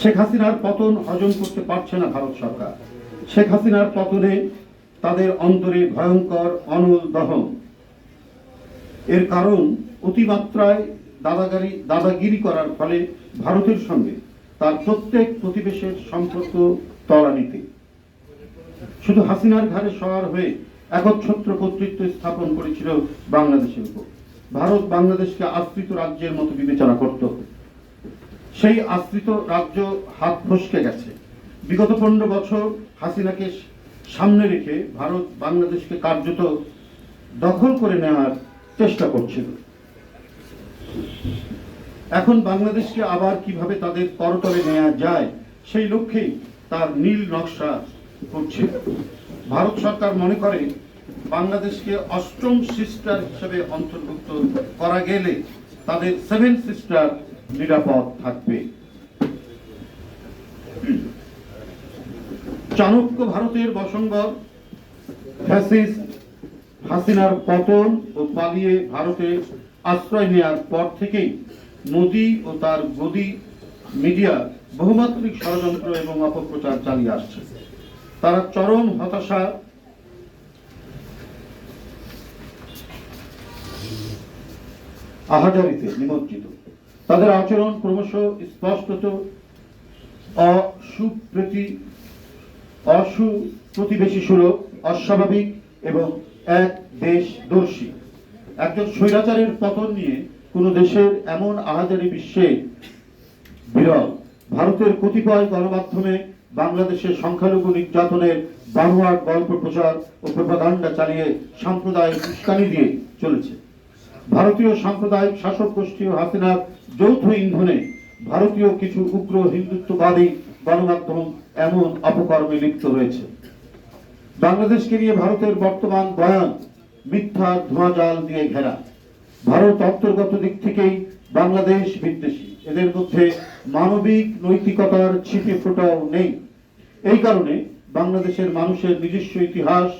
শেখ হাসিনার পতন হজম করতে পারছে না ভারত সরকার। শেখ হাসিনার পতনে তাদের অন্তরে ভয়ঙ্কর, অনল দহন। এর কারণ অতিমাত্রায় দাদাগারি, দাদাগিরি করার ফলে ভারতের সঙ্গে তার প্রত্যেক প্রতিবেশের সম্পর্ক তলানিতে। শুধু হাসিনার ঘাড়ে সওয়ার হয়ে একচ্ছত্র কর্তৃত্ব স্থাপন করেছিল বাংলাদেশের উপর। ভারত বাংলাদেশকে আশ্রিত রাজ্যের মতো বিবেচনা করত সেই আশ্রিত রাজ্য হাত ফসকে গেছে। বিগত পনেরো বছর হাসিনাকে সামনে রেখে ভারত বাংলাদেশকে কার্যত দখল করে নেওয়ার চেষ্টা করছিল। এখন বাংলাদেশকে আবার কীভাবে তাদের করতলে নেওয়া যায়, সেই লক্ষ্যেই তার নীল নকশা করছে। ভারত সরকার মনে করে, বাংলাদেশকে অষ্টম সিস্টার হিসেবে অন্তর্ভুক্ত করা গেলে তাদের সেভেন সিস্টার নিরাপদ থাকবে। চাণক্য ভারতের ফ্যাসিস্ট হাসিনার পতন ও পালিয়ে ভারতে আশ্রয় নেওয়ার পর থেকেই মোদি ও তার গদি মিডিয়া বহুমাত্রিক ষড়যন্ত্র এবং অপপ্রচার চালিয়ে আসছে। তারা চরম হতাশা আহাজারিতে নিমজ্জিত। তাদের আচরণ ক্রমশ স্পষ্টত অসুপ্রতি অসুপ্রতিবেশী সুলভ অস্বাভাবিক এবং এক দেশ দর্শী একজন স্বৈরাচারের পতন নিয়ে কোনো দেশের এমন আহাজারি বিশ্বে বিরল। ভারতের কতিপয় গণমাধ্যমে বাংলাদেশের সংখ্যালঘু নির্যাতনের বানোয়ার গল্প প্রচার ও প্রপাগান্ডা চালিয়ে সাম্প্রদায়িক উস্কানি দিয়ে চলেছে। ভারতীয় সাম্প্রদায়িক শাসক গোষ্ঠী ও হাসিনার যৌথ ইন্ধনে ভারতীয় কিছু উগ্র হিন্দুত্ববাদী গণমাধ্যম এমন অপকর্মে লিপ্ত রয়েছে। বাংলাদেশকে নিয়ে ভারতের বর্তমান বয়ান মিথ্যা ধোঁয়াজাল দিয়ে ঘেরা। ভারত অন্তর্গত দিক থেকেই বাংলাদেশ বিদ্বেষী। এদের মধ্যে মানবিক নৈতিকতার ছিটে ফোটাও নেই। এই কারণে বাংলাদেশের মানুষের নিজস্ব ইতিহাস